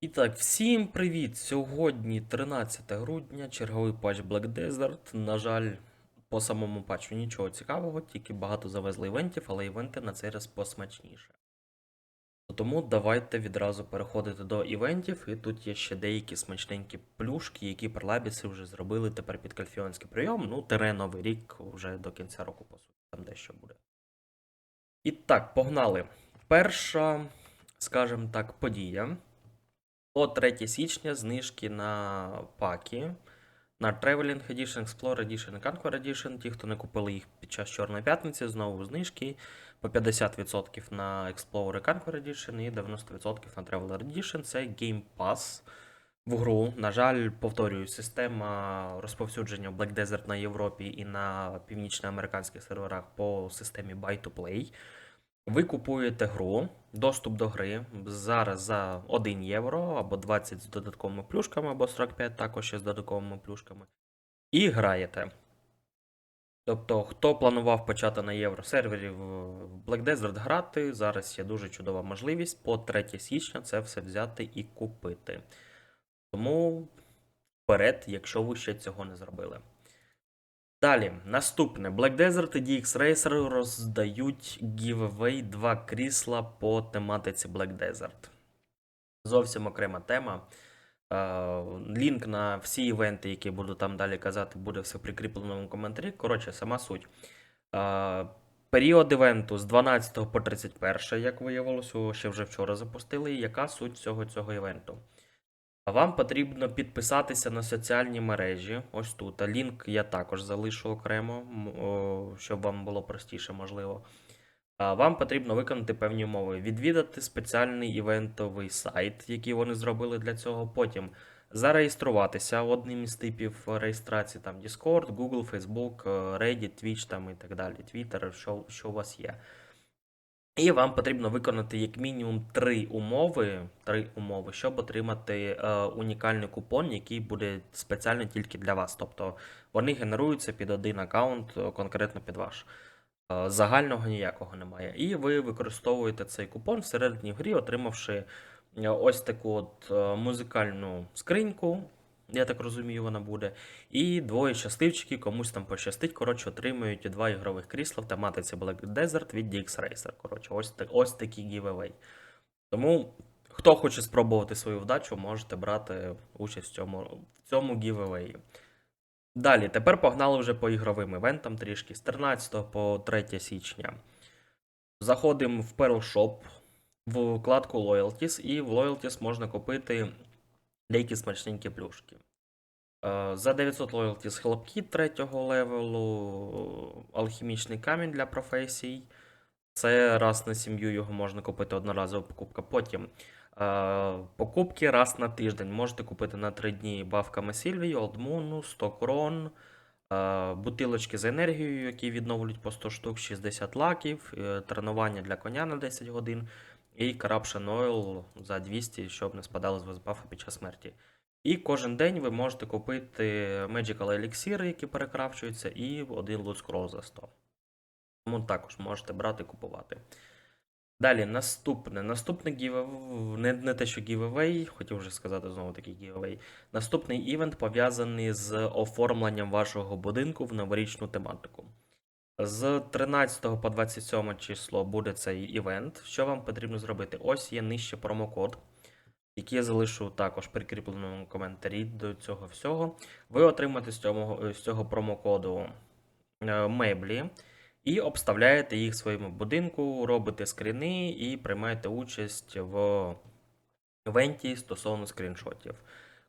І так, всім привіт! Сьогодні 13 грудня, черговий патч Black Desert. На жаль, по самому патчу нічого цікавого, тільки багато завезли івентів, але івенти на цей раз посмачніше. Тому давайте відразу переходити до івентів, і тут є ще деякі смачненькі плюшки, які перлабіси вже зробили тепер під кальфіонський прийом. Ну, тере новий рік вже до кінця року, по суті, там дещо буде. І так, погнали. Перша, скажімо так, подія. По 3 січня знижки на паки. На Traveling Edition, Explorer Edition і Conquer Edition. Ті, хто не купили їх під час Чорної п'ятниці, знову знижки. По 50% на Explorer і Conquer Edition і 90% на Traveler Edition. Це Game Pass в гру. На жаль, повторюю, система розповсюдження Black Desert на Європі і на північноамериканських серверах по системі Buy to Play. Ви купуєте гру, доступ до гри зараз за 1 євро або 20 з додатковими плюшками, або 45 також ще з додатковими плюшками. І граєте. Тобто, хто планував почати на євросервері в Black Desert грати, зараз є дуже чудова можливість по 3 січня це все взяти і купити. Тому вперед, якщо ви ще цього не зробили. Далі, наступне. Black Desert і DX Racer роздають giveaway два крісла по тематиці Black Desert. Зовсім окрема тема. Е, Лінк на всі івенти, які буду там далі казати, буде все прикріплено в коментарі. Коротше, сама суть. Е, Період івенту з 12 по 31, як виявилося, ще вже вчора запустили. Яка суть всього цього івенту? Вам потрібно підписатися на соціальні мережі. Ось тут. Лінк я також залишу окремо, щоб вам було простіше, можливо. Вам потрібно виконати певні умови, відвідати спеціальний івентовий сайт, який вони зробили для цього. Потім зареєструватися одним із типів реєстрації, там Discord, Google, Facebook, Reddit, Twitch там і так далі, Twitter, що, що у вас є. І вам потрібно виконати як мінімум три умови, три умови, щоб отримати е, унікальний купон, який буде спеціально тільки для вас. Тобто вони генеруються під один аккаунт, е, конкретно під ваш. Е, загального ніякого немає. І ви використовуєте цей купон всередині грі, отримавши е, ось таку от е, музикальну скриньку. Я так розумію, вона буде. І двоє щасливчиків, комусь там пощастить. Коротше, отримують два ігрових крісла в тематиці Black Desert від DX Racer. Коротше, ось, ось такий гівевей. Тому, хто хоче спробувати свою вдачу, можете брати участь в цьому, в цьому гівевеї. Далі, тепер погнали вже по ігровим івентам трішки. З 13 по 3 січня. Заходимо в Pearl Shop, в вкладку Loyalties, і в Loyalties можна купити деякі смачненькі плюшки. Е, За 900 Loyalties хлопкіт 3 левелу, алхімічний камінь для професій. Це раз на сім'ю його можна купити одноразова покупка. Потім е, покупки раз на тиждень. Можете купити на 3 дні бавками Сільвії, Олдмуну, 100 крон, е, бутилочки з енергією, які відновлюють по 100 штук, 60 лаків, тренування для коня на 10 годин. І Corruption Oil за 200, щоб не спадали з вас бафи під час смерті. І кожен день ви можете купити Magical Elixir, які перекрафчуються, і один Loot Scroll за 100. Тому також можете брати і купувати. Далі, наступне. Наступний giveaway, не, не те, що giveaway, хотів вже сказати знову таки giveaway. Наступний івент пов'язаний з оформленням вашого будинку в новорічну тематику. З 13 по 27 число буде цей івент. Що вам потрібно зробити? Ось є нижче промокод, який я залишу також прикріпленому коментарі до цього всього. Ви отримаєте з цього, з цього промокоду е, меблі і обставляєте їх в своєму будинку, робите скріни і приймаєте участь в івенті стосовно скріншотів.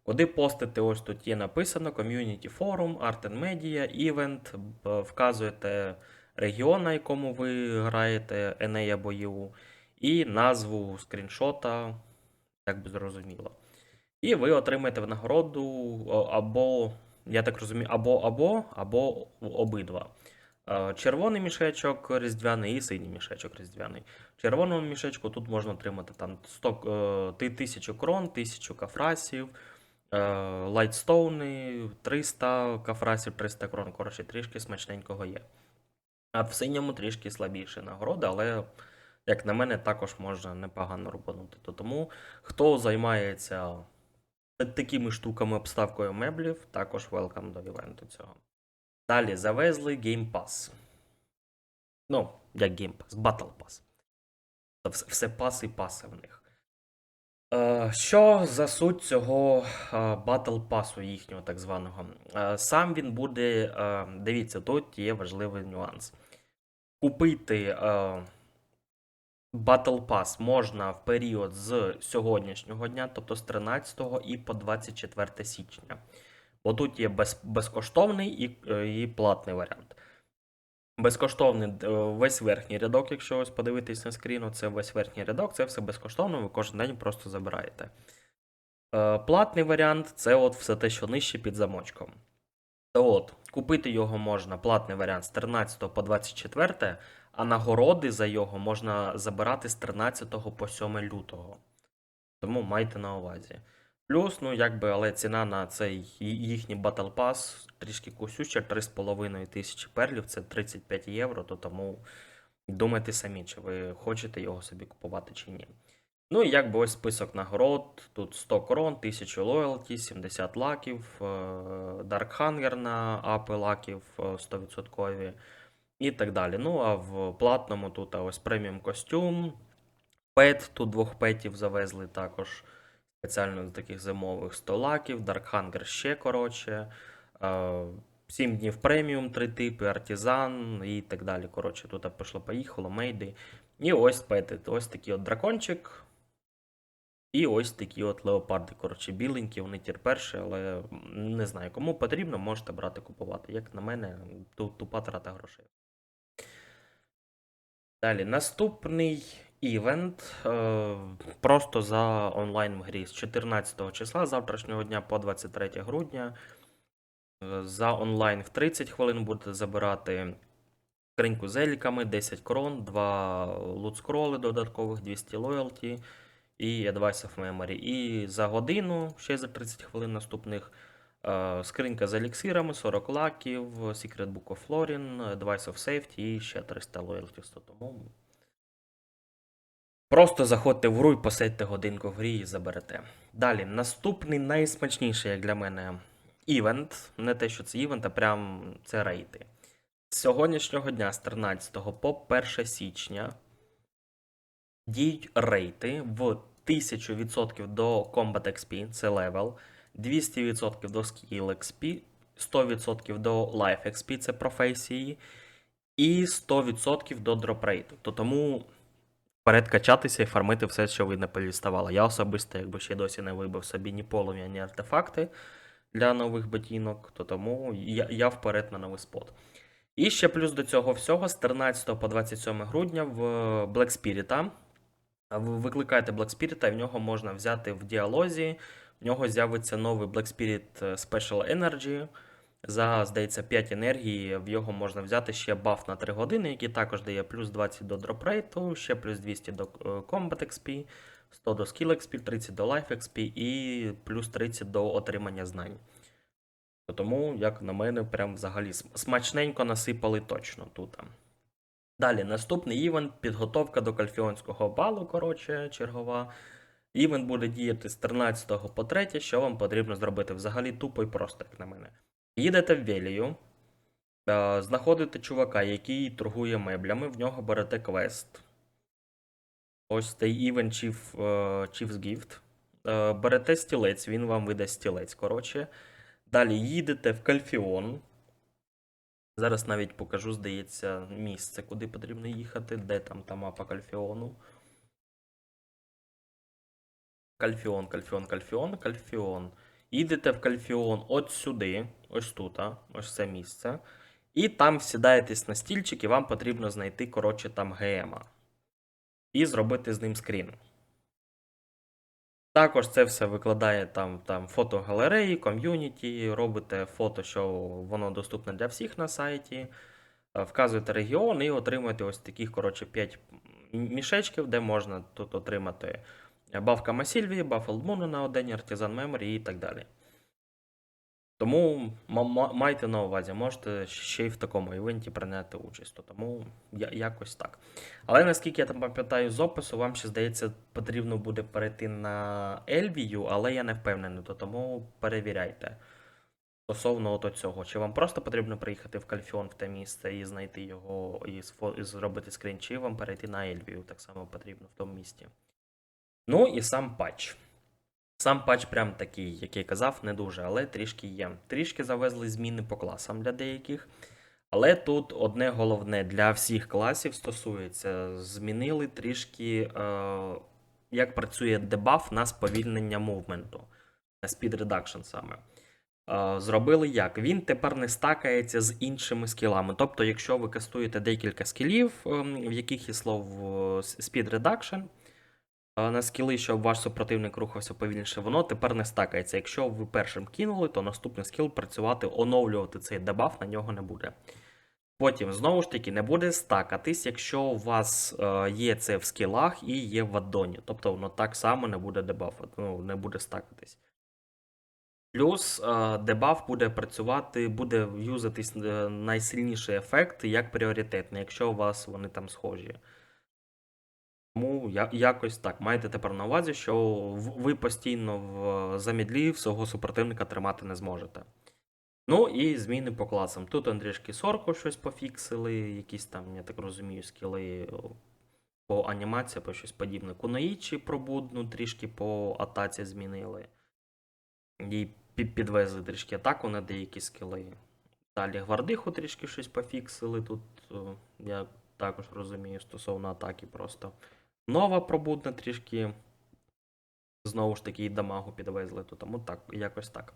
Куди постити, ось тут є написано Community Forum, Art and Media, Event, вказуєте регіон, на якому ви граєте, або EU, і назву скріншота, як би зрозуміло. І ви отримаєте винагороду о, або, я так розумію, або або, або обидва. Е, Червоний мішечок різдвяний і синій мішечок різдвяний. В червоному мішечку тут можна отримати там 100, е, 1000 крон, 1000 кафрасів, е, лайтстоуни, 300 кафрасів, 300 крон. Коротше, трішки смачненького є. А в синьому трішки слабіше нагорода, але як на мене, також можна непогано рубанути. То тому, хто займається такими штуками, обставкою меблів, також welcome до івенту цього. Далі завезли Game Pass. Ну, як Game Pass, Battle Pass. Все паси і паси в них. Е, що за суть цього е, Battle Pass їхнього так званого? Е, сам він буде. Дивіться, тут є важливий нюанс. Купити е, Battle можна в період з сьогоднішнього дня, тобто з 13 і по 24 січня. Бо тут є без, безкоштовний і платний варіант. Безкоштовний е, весь верхній рядок, якщо ось подивитись на скріну, це весь верхній рядок, це все безкоштовно, ви кожен день просто забираєте. Е, Платний варіант це от все те, що нижче під замочком. То от, купити його можна, платний варіант з 13 по 24, а нагороди за його можна забирати з 13 по 7 лютого. Тому майте на увазі. Плюс, ну якби, але ціна на цей їхній Battle Pass трішки кусюча, 3,5 тисячі перлів, це 35 євро, то тому думайте самі, чи ви хочете його собі купувати чи ні. Ну і якби ось список нагород. Тут 100 крон, 1000 лоялті, 70 лаків, е, Dark Hunger на апи лаків е, 100% і так далі. Ну а в платному тут ось преміум костюм, пет, тут двох петів завезли також спеціально з таких зимових 100 лаків, Dark Hunger ще коротше. 7 днів преміум, 3 типи, артизан і так далі. Коротше, тут пішло поїхало, мейди. І ось пети. Ось такий от дракончик. І ось такі от леопарди. Коротше, біленькі, вони тір перші, але не знаю, кому потрібно, можете брати купувати. Як на мене, ту- тупа трата грошей. Далі, наступний івент. Е, просто за онлайн в грі з 14 числа завтрашнього дня по 23 грудня. Е, За онлайн в 30 хвилин будете забирати скриньку з еліками, 10 крон, 2 лут-скроли додаткових, 200 лоялті і Advice of Memory. І за годину, ще за 30 хвилин наступних, е, скринька з еліксирами, 40 лаків, Secret Book of Florin, Advice of Safety і ще 300 лоялті. Тому Просто заходьте в гру і посидьте годинку в грі і заберете. Далі, наступний найсмачніший, як для мене, івент. Не те, що це івент, а прям це рейти. З сьогоднішнього дня, з 13 по 1 січня, діють рейти в 1000% до Combat XP, це левел, 200% до Skill XP, 100% до Life XP, це професії, і 100% до Rate. То тому вперед качатися і фармити все, що ви не поліставали. Я особисто, якби ще досі не вибив собі ні полум'я, ні артефакти для нових ботінок, то тому я, я вперед на новий спот. І ще плюс до цього всього з 13 по 27 грудня в Black Spirit. Ви викликаєте Black Spirit, в нього можна взяти в діалозі. В нього з'явиться новий Black Spirit Special Energy. За, здається, 5 енергії в його можна взяти ще баф на 3 години, який також дає плюс 20 до дропрейту, ще плюс 200 до Combat XP, 100 до Skill XP, 30 до Life XP і плюс 30 до отримання знань. Тому, як на мене, прям взагалі смачненько насипали точно тут. Далі, наступний івент підготовка до кальфіонського балу, коротше, чергова. Івент буде діяти з 13 по 3, що вам потрібно зробити взагалі тупо і просто, як на мене. Їдете в Велію, е, знаходите чувака, який торгує меблями, в нього берете квест. Ось цей Even Chief, е, Chief's Gift. Е, Берете стілець, він вам видасть стілець, коротше. Далі їдете в Кальфіон. Зараз навіть покажу, здається, місце, куди потрібно їхати, де там та мапа Кальфіону. Кальфіон, Кальфіон, Кальфіон, Кальфіон. Їдете в Кальфіон от сюди, ось тут, а, ось це місце. І там сідаєтесь на стільчик, і вам потрібно знайти, коротше, там ГМа. І зробити з ним скрін. Також це все викладає там, там фотогалереї, ком'юніті, робите фото, що воно доступне для всіх на сайті. е, Вказуєте регіон і отримуєте ось таких, коротше, 5 мішечків, де можна тут отримати баф Камасільві, баф Елдмуну на один, Артизан Меморі і так далі. Тому ма- ма- майте на увазі, можете ще й в такому івенті прийняти участь. То тому якось так. Але наскільки я там пам'ятаю з опису, вам ще здається, потрібно буде перейти на Ельвію, але я не впевнений, то тому перевіряйте. Стосовно ото цього, чи вам просто потрібно приїхати в Кальфіон в те місце і знайти його і зробити скрін, чи вам перейти на Ельвію, так само потрібно в тому місті. Ну і сам патч. Сам патч прям такий, як я казав, не дуже, але трішки є. Трішки завезли зміни по класам для деяких. Але тут одне головне для всіх класів стосується, змінили трішки, е, як працює дебаф на сповільнення мувменту, на speed reduction саме. Е, Зробили як? Він тепер не стакається з іншими скілами. Тобто, якщо ви кастуєте декілька скілів, ем, в яких є слово speed reduction, е, на скіли, щоб ваш супротивник рухався повільніше, воно тепер не стакається. Якщо ви першим кинули, то наступний скіл працювати, оновлювати цей дебаф на нього не буде. Потім, знову ж таки, не буде стакатись, якщо у вас е, є це в скілах і є в аддоні. Тобто воно так само не буде дебафати, ну, не буде стакатись. Плюс е, дебаф буде працювати, буде юзатись е, найсильніший ефект як пріоритетний, якщо у вас вони там схожі. Тому якось так. Маєте тепер на увазі, що ви постійно в замідлі свого супротивника тримати не зможете. Ну і зміни по класам. Тут он трішки сорку щось пофіксили, якісь там, я так розумію, скіли по анімації, по щось подібне. Кунаїчі пробудну трішки по атаці змінили. І підвезли трішки атаку на деякі скіли. Далі гвардиху трішки щось пофіксили. Тут я також розумію стосовно атаки просто. Нова пробудна трішки. Знову ж таки, і дамагу підвезли, то тому так, якось так.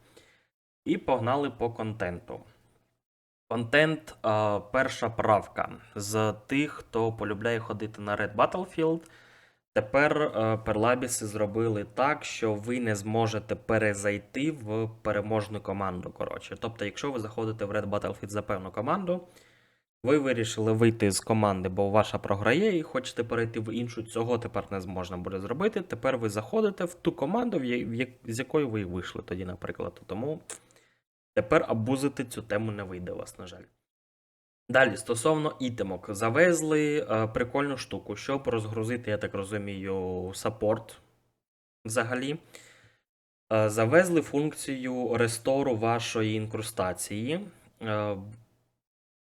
І погнали по контенту. Контент, а, перша правка. З тих, хто полюбляє ходити на Red Battlefield. Тепер перлабіси зробили так, що ви не зможете перезайти в переможну команду. Коротше. Тобто, якщо ви заходите в Red Battlefield за певну команду, ви вирішили вийти з команди, бо ваша програє, і хочете перейти в іншу, цього тепер не зможна буде зробити. Тепер ви заходите в ту команду, з якої ви вийшли тоді, наприклад. Тому тепер абузити цю тему не вийде у вас, на жаль. Далі, стосовно ітемок, завезли е, прикольну штуку, щоб розгрузити, я так розумію, саппорт взагалі. Е, завезли функцію рестору вашої інкрустації е,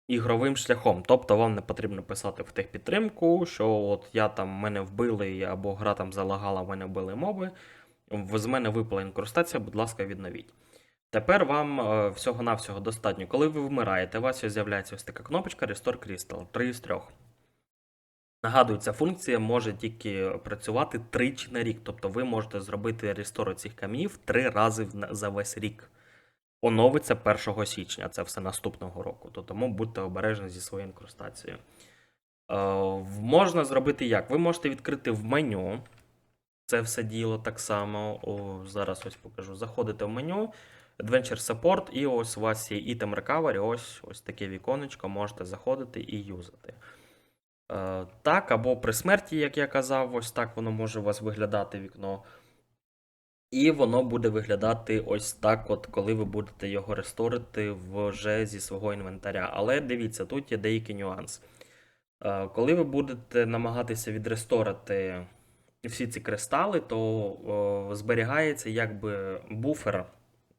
ігровим шляхом. Тобто вам не потрібно писати в техпідтримку, що от я там мене вбили, або гра там залагала, мене вбили моби. З мене випала інкрустація, будь ласка, відновіть. Тепер вам е, всього-навсього достатньо. Коли ви вмираєте, у вас з'являється ось така кнопочка Restore Crystal 3 з 3. Нагадую, ця функція може тільки працювати тричі на рік. Тобто ви можете зробити рестор цих камінів три рази за весь рік. Оновиться 1 січня, це все наступного року. То тому будьте обережні зі своєю інкрустацією. Е, можна зробити як? Ви можете відкрити в меню. Це все діло так само. О, зараз ось покажу. Заходите в меню, Adventure Support, і ось у вас є Item Recovery, ось, ось таке віконечко, можете заходити і юзати. Е, так, або при смерті, як я казав, ось так воно може у вас виглядати вікно. І воно буде виглядати ось так, от, коли ви будете його ресторити вже зі свого інвентаря. Але дивіться, тут є деякий нюанс. Е, Коли ви будете намагатися відресторити всі ці кристали, то зберігається якби буфер,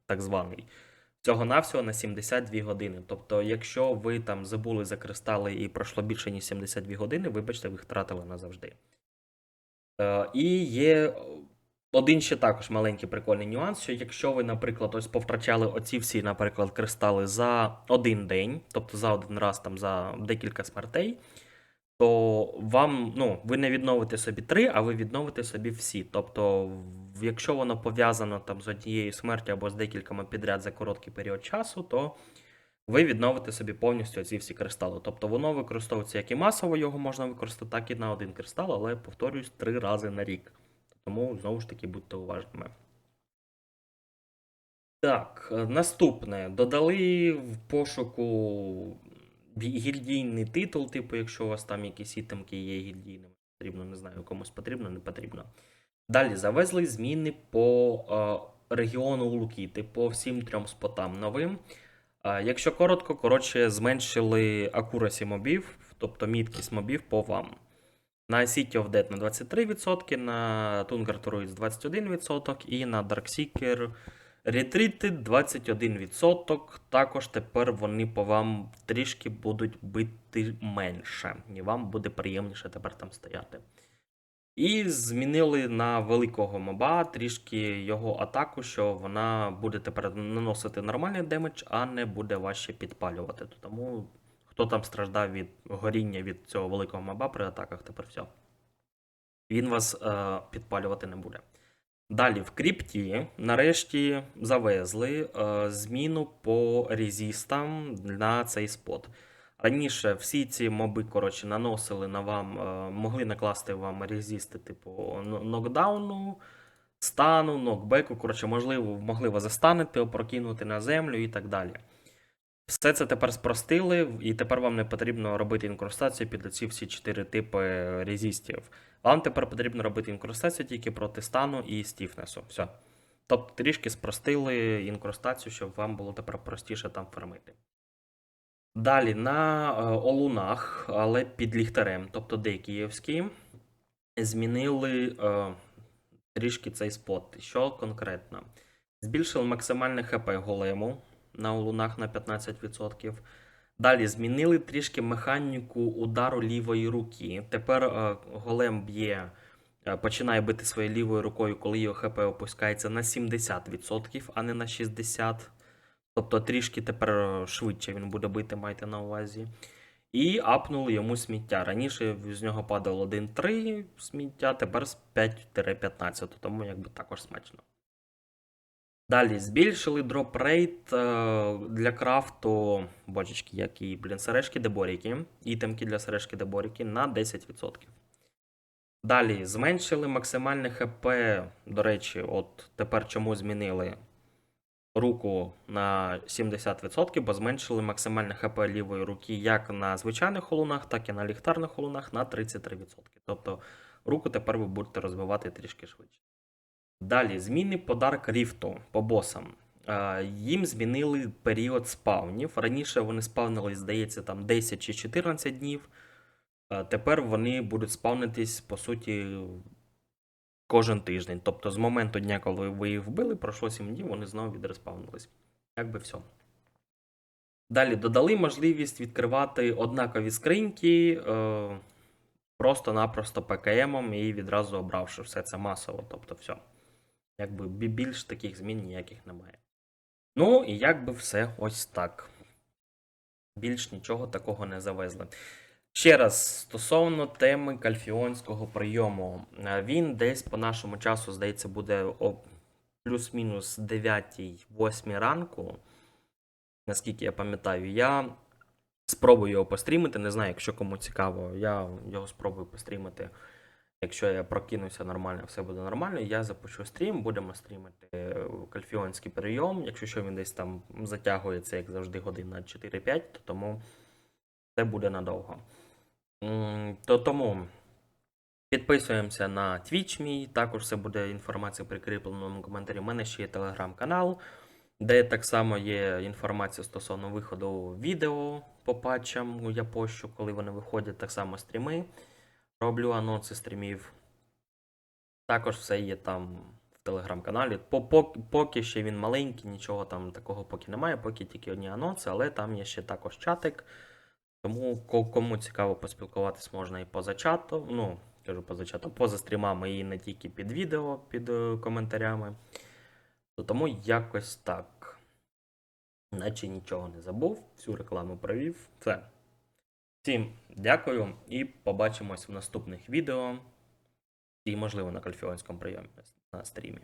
так званий, всього-навсього на 72 години. Тобто, якщо ви там забули за кристали і пройшло більше ніж 72 години, вибачте, ви втратили назавжди. Е, і є один ще також маленький прикольний нюанс, що якщо ви, наприклад, ось повтрачали оці всі, наприклад, кристали за один день, тобто за один раз там за декілька смертей, то вам, ну, ви не відновите собі три, а ви відновите собі всі. Тобто, якщо воно пов'язано там з однією смертю або з декількома підряд за короткий період часу, то ви відновите собі повністю ці всі кристали. Тобто воно використовується як і масово його можна використати, так і на один кристал, але повторюсь, три рази на рік. Тому знову ж таки будьте уважними. Так, е, наступне. Додали в пошуку гільдійний титул, типу, якщо у вас там якісь ітемки є гільдійними, потрібно, не знаю, комусь потрібно, не потрібно. Далі завезли зміни по е, регіону Лукіти по всім трьом спотам новим. А, Якщо коротко, коротше, зменшили акурасі мобів, тобто міткість мобів по вам. На City of Dead на 23%, на Tunger Druids 21% і на Darkseeker Retreated 21%. Також тепер вони по вам трішки будуть бити менше. І вам буде приємніше тепер там стояти. І змінили на великого моба трішки його атаку, що вона буде тепер наносити нормальний демедж, а не буде важче підпалювати. Тому хто там страждав від горіння від цього великого моба при атаках, тепер все. Він вас е, підпалювати не буде. Далі в крипті нарешті завезли е, зміну по резістам на цей спот. Раніше всі ці моби, коротше, наносили на вам, е, могли накласти вам резісти, типу нокдауну, стану, нокбеку. Коротше, можливо, могли вас застанити, опрокинути на землю і так далі. Все це тепер спростили, і тепер вам не потрібно робити інкрустацію під ці всі чотири типи резістів. Вам тепер потрібно робити інкрустацію тільки проти стану і стіфнесу. Все. Тобто трішки спростили інкрустацію, щоб вам було тепер простіше там фармити. Далі на е, олунах, але під ліхтарем, тобто декіївські, змінили е, трішки цей спот. Що конкретно? Збільшили максимальне ХП голему на олунах на 15%. Далі змінили трішки механіку удару лівої руки. Тепер е, голем б'є, е, починає бити своєю лівою рукою, коли його ХП опускається на 70%, а не на 60%. Тобто трішки тепер е, швидше він буде бити, майте на увазі. І апнули йому сміття. Раніше з нього падало 1-3 сміття, тепер з 5-15, тому якби також смачно. Далі збільшили дроп рейт е, для крафту бочечки, які, блін, сережки деборіки, ітемки для сережки деборіки на 10%. Далі зменшили максимальне ХП. До речі, от тепер чому змінили руку на 70%, бо зменшили максимальне ХП лівої руки як на звичайних холунах, так і на ліхтарних холунах на 33%. Тобто руку тепер ви будете розвивати трішки швидше. Далі зміни по Dark Rift по босам. Е, Їм змінили період спавнів. Раніше вони спавнились, здається, там 10 чи 14 днів. Е, Тепер вони будуть спавнитись, по суті, кожен тиждень. Тобто з моменту дня, коли ви їх вбили, пройшло 7 днів, вони знову відреспавнились. Якби все. Далі додали можливість відкривати однакові скриньки е, просто-напросто ПКМом і відразу обравши все це масово. Тобто все. Якби бі- більш таких змін ніяких немає. Ну, і якби все ось так. Більш нічого такого не завезли. Ще раз, стосовно теми кальфіонського прийому. Е, Він десь по нашому часу, здається, буде о плюс-мінус 9-8 ранку. Наскільки я пам'ятаю, я спробую його пострімити. Не знаю, якщо кому цікаво, я його спробую пострімити. Якщо я прокинуся нормально, все буде нормально, я запущу стрім, будемо стрімити е, кальфіонський прийом. Якщо що він десь там затягується, як завжди, годин на 4-5, то тому це буде надовго. То тому підписуємося на Twitch мій, також все буде інформація прикріплена в коментарі. У мене ще є телеграм-канал, де так само є інформація стосовно виходу відео по патчам. Я пощу, коли вони виходять, так само стріми. Роблю анонси стрімів. Також все є там в телеграм-каналі. Поки ще він маленький, нічого там такого поки немає, поки тільки одні анонси, але там є ще також чатик. Тому кому цікаво поспілкуватись можна і поза чатом. Ну, кажу поза чатом, поза стрімами і не тільки під відео, під е, коментарями. То тому якось так. Наче нічого не забув, всю рекламу провів. Все. Всім дякую і побачимось в наступних відео. І, можливо, на кальфіонському прийомі на стрімі.